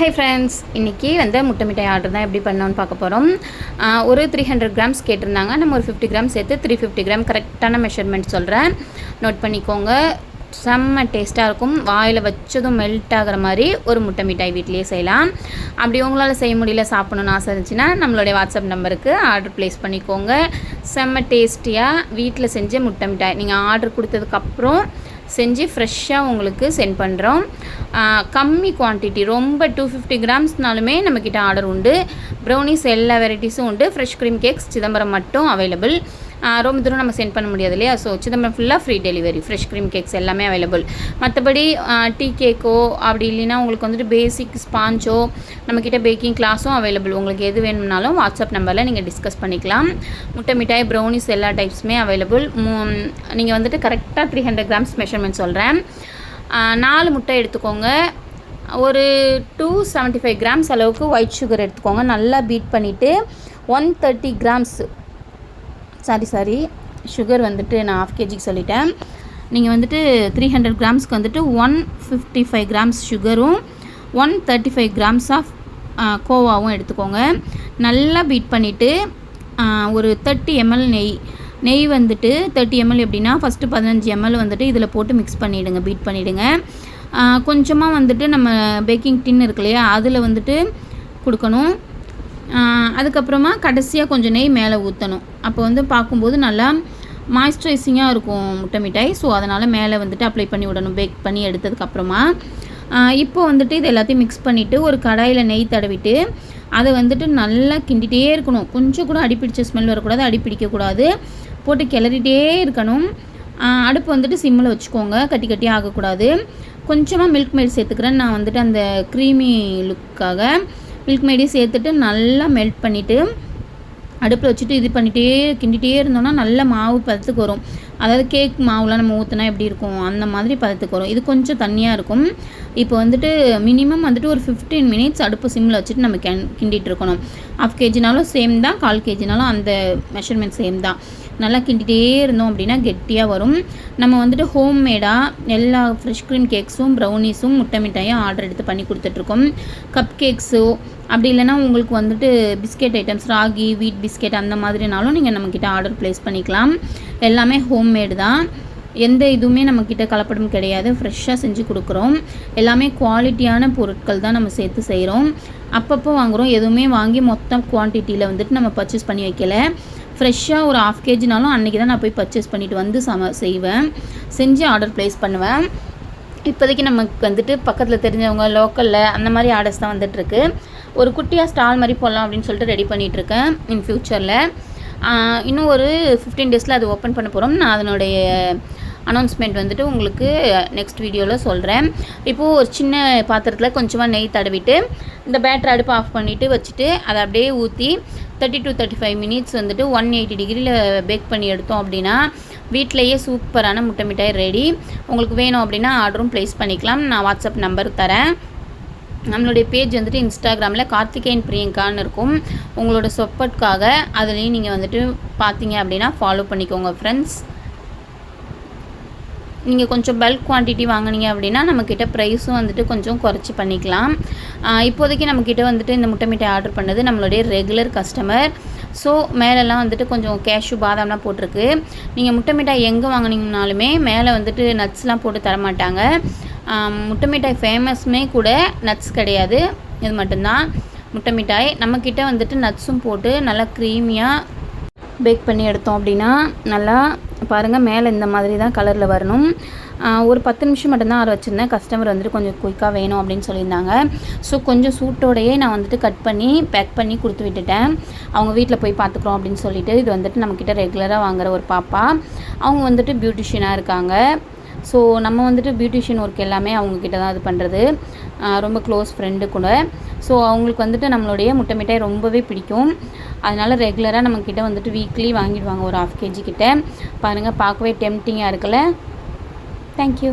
Hi friends இன்றைக்கி வந்து முட்டை மிட்டாய் ஆர்டர் தான் எப்படி பண்ணோன்னு பார்க்க போகிறோம் ஒரு த்ரீ ஹண்ட்ரட் கிராம்ஸ் கேட்டிருந்தாங்க. நம்ம ஒரு ஃபிஃப்டி கிராம் சேர்த்து த்ரீ ஃபிஃப்டி கிராம் கரெக்டான மெஷர்மெண்ட் சொல்கிறேன் நோட் பண்ணிக்கோங்க. செம்ம டேஸ்ட்டாக இருக்கும். வாயில் வச்சதும் மெல்ட் ஆகிற மாதிரி ஒரு முட்டை மிட்டாய் வீட்லேயே செய்யலாம். அப்படி உங்களால் செய்ய முடியல சாப்பிடணும்னு ஆசை இருந்துச்சுன்னா நம்மளுடைய வாட்ஸ்அப் நம்பருக்கு ஆர்டர் ப்ளேஸ் பண்ணிக்கோங்க. செம்ம டேஸ்டியாக வீட்டில் செஞ்ச முட்டை மிட்டாய். நீங்கள் ஆர்டர் கொடுத்ததுக்கப்புறம் செஞ்சு ஃப்ரெஷ்ஷாக உங்களுக்கு சென்ட் பண்ணுறோம் கம்மி குவான்டிட்டி ரொம்ப டூ ஃபிஃப்டி கிராம்ஸ்னாலுமே நம்மக்கிட்ட ஆர்டர் உண்டு. ப்ரௌனிஸ் எல்லா வெரைட்டிஸும் உண்டு. ஃப்ரெஷ் க்ரீம் கேக்ஸ் சிதம்பரம் மட்டும் அவைலபிள் ரொம்ப தூரம் நம்ம சென்ட் பண்ண முடியாது இல்லையா? ஸோ சிதம்பரம் ஃபுல்லாக free delivery fresh cream cakes எல்லாமே அவைலபிள் மற்றபடி டீ கேக்கோ அப்படி இல்லைன்னா உங்களுக்கு வந்துட்டு பேசிக் ஸ்பாஞ்சோ நம்மக்கிட்ட பேக்கிங் கிளாஸும் அவைலபிள் உங்களுக்கு எது வேணும்னாலும் வாட்ஸ்அப் நம்பரில் நீங்கள் டிஸ்கஸ் பண்ணிக்கலாம். முட்டை மிட்டாய் ப்ரௌனிஸ் எல்லா டைப்ஸுமே அவைலபிள் நீங்கள் வந்துட்டு கரெக்டாக த்ரீ ஹண்ட்ரட் கிராம்ஸ் மெஷர்மெண்ட் சொல்கிறேன் நாலு முட்டை எடுத்துக்கோங்க. ஒரு டூ செவன்ட்டி ஃபைவ் கிராம்ஸ் அளவுக்கு ஒயிட் சுகர் எடுத்துக்கோங்க. நல்லா பீட் பண்ணிவிட்டு one thirty grams sorry sorry sugar வந்துட்டு நான் ஆஃப் கேஜிக்கு சொல்லிட்டேன். நீங்கள் வந்துட்டு த்ரீ ஹண்ட்ரட் கிராம்ஸ்க்கு வந்துட்டு ஒன் ஃபிஃப்டி ஃபைவ் கிராம்ஸ் சுகரும் one thirty five grams half கோவாவும் எடுத்துக்கோங்க. நல்லா பீட் பண்ணிவிட்டு ஒரு தேர்ட்டி எம்எல் நெய். நெய் வந்துட்டு தேர்ட்டி எம்எல் எப்படின்னா ஃபஸ்ட்டு பதினஞ்சு எம்எல் வந்துட்டு இதில் போட்டு மிக்ஸ் பண்ணிவிடுங்க பீட் பண்ணிவிடுங்க கொஞ்சமாக வந்துட்டு நம்ம பேக்கிங் டின் இருக்கு இல்லையா அதில் வந்துட்டு கொடுக்கணும். அதுக்கப்புறமா கடைசியாக கொஞ்சம் நெய் மேலே ஊற்றணும் அப்போ வந்து பார்க்கும்போது நல்லா மாய்ஸ்சரைசிங்காக இருக்கும் முட்டை மிட்டாய். ஸோ அதனால் மேலே வந்துட்டு அப்ளை பண்ணி விடணும். பேக் பண்ணி எடுத்ததுக்கப்புறமா இப்போ வந்துட்டு இது எல்லாத்தையும் மிக்ஸ் பண்ணிவிட்டு ஒரு கடாயில் நெய் தடவிட்டு அதை வந்துட்டு நல்லா கிண்டிகிட்டே இருக்கணும். கொஞ்சம் கூட அடிப்பிடிச்ச ஸ்மெல் வரக்கூடாது அடிப்பிடிக்கக்கூடாது போட்டு கிளறிட்டே இருக்கணும். அடுப்பு வந்துட்டு சிம்மில் வச்சுக்கோங்க. கட்டி கட்டி ஆகக்கூடாது. கொஞ்சமாக மில்க் மெயில் சேர்த்துக்கிறேன். நான் வந்துட்டு அந்த க்ரீமி லுக்காக மில்க் மேடையும் சேர்த்துட்டு நல்லா மெல்ட் பண்ணிவிட்டு அடுப்பில் வச்சுட்டு இது பண்ணிகிட்டே கிண்டிகிட்டே இருந்தோம்னா நல்ல மாவு பதத்துக்கு வரும். அதாவது கேக் மாவுலாம் நம்ம ஊற்றினா எப்படி இருக்கும்? அந்த மாதிரி பதத்துக்கு வரும். இது கொஞ்சம் தண்ணியாக இருக்கும். இப்போ வந்துட்டு மினிமம் வந்துட்டு ஒரு ஃபிஃப்டீன் மினிட்ஸ் அடுப்பு சிம்மில் வச்சுட்டு நம்ம கிண் கிண்டிகிட்டு இருக்கணும். ஹாஃப் கேஜினாலும் சேம் தான் கால் கேஜினாலும் அந்த மெஷர்மெண்ட் சேம் தான். நல்லா கிண்டிகிட்டே இருந்தோம் அப்படின்னா கெட்டியாக வரும். நம்ம வந்துட்டு ஹோம் மேடாக எல்லா ஃப்ரெஷ் க்ரீம் கேக்ஸும் ப்ரௌனிஸும் முட்டை மிட்டாயும் ஆர்டர் எடுத்து பண்ணி கொடுத்துட்ருக்கோம் கப் கேக்ஸோ அப்படி இல்லைனா உங்களுக்கு வந்துட்டு பிஸ்கெட் ஐட்டம்ஸ் ராகி வீட் பிஸ்கெட் அந்த மாதிரினாலும் நீங்கள் நம்மக்கிட்ட ஆர்டர் ப்ளேஸ் பண்ணிக்கலாம். எல்லாமே ஹோம்மேடு தான். எந்த இதுவுமே நம்மக்கிட்ட கலப்படம் கிடையாது. ஃப்ரெஷ்ஷாக செஞ்சு கொடுக்குறோம். எல்லாமே குவாலிட்டியான பொருட்கள் தான் நம்ம சேர்த்து செய்கிறோம் அப்பப்போ வாங்குகிறோம் எதுவுமே வாங்கி மொத்தம் குவான்டிட்டியில் வந்துட்டு நம்ம பர்ச்சேஸ் பண்ணி வைக்கல. ஃப்ரெஷ்ஷாக ஒரு ஆஃப் கேஜினாலும் அன்றைக்கி தான் நான் போய் பர்ச்சேஸ் பண்ணிவிட்டு வந்து சம செய்வேன். செஞ்சு ஆர்டர் ப்ளேஸ் பண்ணுவேன். இப்போதைக்கு நமக்கு வந்துட்டு பக்கத்தில் தெரிஞ்சவங்க லோக்கலில் அந்த மாதிரி ஆர்டர்ஸ் தான் வந்துட்டுருக்கு ஒரு குட்டியாக ஸ்டால் மாதிரி போடலாம் அப்படின்னு சொல்லிட்டு ரெடி பண்ணிகிட்ருக்கேன் இன் ஃப்யூச்சரில் இன்னும் ஒரு ஃபிஃப்டீன் டேஸில் அது ஓப்பன் பண்ண போகிறோம் நான் அதனுடைய அனௌன்ஸ்மெண்ட் வந்துட்டு உங்களுக்கு நெக்ஸ்ட் வீடியோவில் சொல்கிறேன் இப்போது ஒரு சின்ன பாத்திரத்தில் கொஞ்சமாக நெய் தடவிட்டு இந்த பேட்டர் அடுப்பு ஆஃப் பண்ணிவிட்டு வச்சுட்டு அதை அப்படியே ஊற்றி thirty to thirty five minutes வந்துட்டு ஒன் எயிட்டி டிகிரியில் பேக் பண்ணி எடுத்தோம் அப்படின்னா வீட்டிலையே சூப்பரான முட்டை மிட்டாய் ரெடி உங்களுக்கு வேணும் அப்படின்னா ஆர்டரும் ப்ளேஸ் பண்ணிக்கலாம். நான் வாட்ஸ்அப் நம்பர் தரேன். நம்மளுடைய பேஜ் வந்துட்டு இன்ஸ்டாகிராமில் கார்த்திகேயன் பிரியங்கான்னு இருக்கும். உங்களோட சொப்பட்காக அதுலேயும் நீங்கள் வந்துட்டு பார்த்தீங்க அப்படின்னா ஃபாலோ பண்ணிக்கோங்க ஃப்ரெண்ட்ஸ் நீங்கள் கொஞ்சம் பல்க் குவான்டிட்டி வாங்கினீங்க அப்படின்னா நம்மக்கிட்ட ப்ரைஸும் வந்துட்டு கொஞ்சம் குறைச்சி பண்ணிக்கலாம். இப்போதைக்கு நம்மக்கிட்ட வந்துட்டு இந்த முட்டை மிட்டாய் ஆர்டர் பண்ணது நம்மளுடைய ரெகுலர் கஸ்டமர் ஸோ மேலெல்லாம் வந்துட்டு கொஞ்சம் கேஷு பாதாம்லாம் போட்டிருக்கு. நீங்கள் முட்டை மிட்டாய் எங்கே வாங்கினீங்கனாலுமே மேலே வந்துட்டு நட்ஸ்லாம் போட்டு தரமாட்டாங்க. முட்டை மிட்டாய் ஃபேமஸ்மே கூட நட்ஸ் கிடையாது. இது மட்டும்தான். முட்டை மிட்டாய் நம்மக்கிட்ட வந்துட்டு நட்ஸும் போட்டு நல்லா க்ரீமியாக பேக் பண்ணி எடுத்தோம் அப்படின்னா நல்லா பாருங்கள் மேலே இந்த மாதிரி தான் கலரில் வரணும். ஒரு பத்து நிமிஷம் மட்டும்தான் ஆற வச்சுருந்தேன். கஸ்டமர் வந்துட்டு கொஞ்சம் குயிக்காக வேணும் அப்படின்னு சொல்லியிருந்தாங்க. ஸோ கொஞ்சம் சூட்டோடையே நான் வந்துட்டு கட் பண்ணி பேக் பண்ணி கொடுத்து விட்டுட்டேன். அவங்க வீட்டில் போய் பார்த்துக்குறோம் அப்படின்னு சொல்லிட்டு இது வந்துட்டு நம்மக்கிட்ட ரெகுலராக வாங்குகிற ஒரு பாப்பா. அவங்க வந்துட்டு பியூட்டிஷியனாக இருக்காங்க. ஸோ நம்ம வந்துட்டு பியூட்டிஷியன் ஒர்க் எல்லாமே அவங்கக்கிட்ட தான் இது பண்ணுறது ரொம்ப க்ளோஸ் ஃப்ரெண்டு கூட. ஸோ அவங்களுக்கு வந்துட்டு நம்மளுடைய முட்டை மிட்டாய் ரொம்பவே பிடிக்கும். அதனால் ரெகுலராக நம்மக்கிட்ட வந்துட்டு வீக்லி வாங்கிடுவாங்க ஒரு ஆஃப் கேஜி கிட்ட. பாருங்கள் பார்க்கவே டெம்டிங்காக இருக்குல்ல? தேங்க்யூ